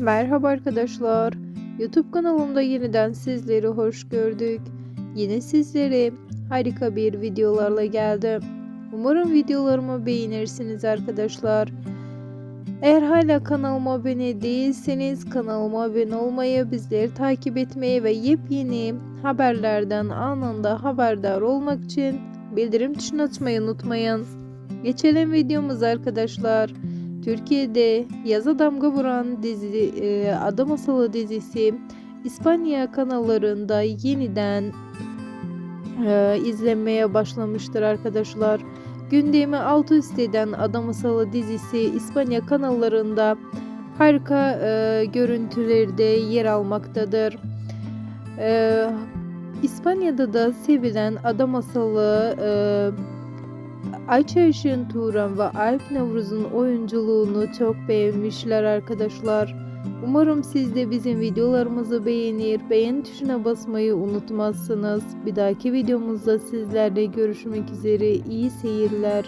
Merhaba arkadaşlar. YouTube kanalımda yeniden sizleri hoş gördük. Yine sizlere harika bir videolarla geldim. Umarım videolarımı beğenirsiniz arkadaşlar. Eğer hala kanalıma abone değilseniz kanalıma abone olmayı, bizleri takip etmeyi ve yepyeni haberlerden anında haberdar olmak için bildirim tuşunu açmayı unutmayın. Geçelim videomuz arkadaşlar. Türkiye'de yaza damga vuran dizi e, Ada dizisi İspanya kanallarında yeniden e, izlenmeye başlamıştır arkadaşlar. Gündemi alt üst eden Ada dizisi İspanya kanallarında harika e, görüntülerde yer almaktadır. E, İspanya'da da sevilen Ada Masalı e, Ayça Işın Turan ve Alp Nevruz'un oyunculuğunu çok beğenmişler arkadaşlar. Umarım siz de bizim videolarımızı beğenir, beğen tuşuna basmayı unutmazsınız. Bir dahaki videomuzda sizlerle görüşmek üzere. İyi seyirler.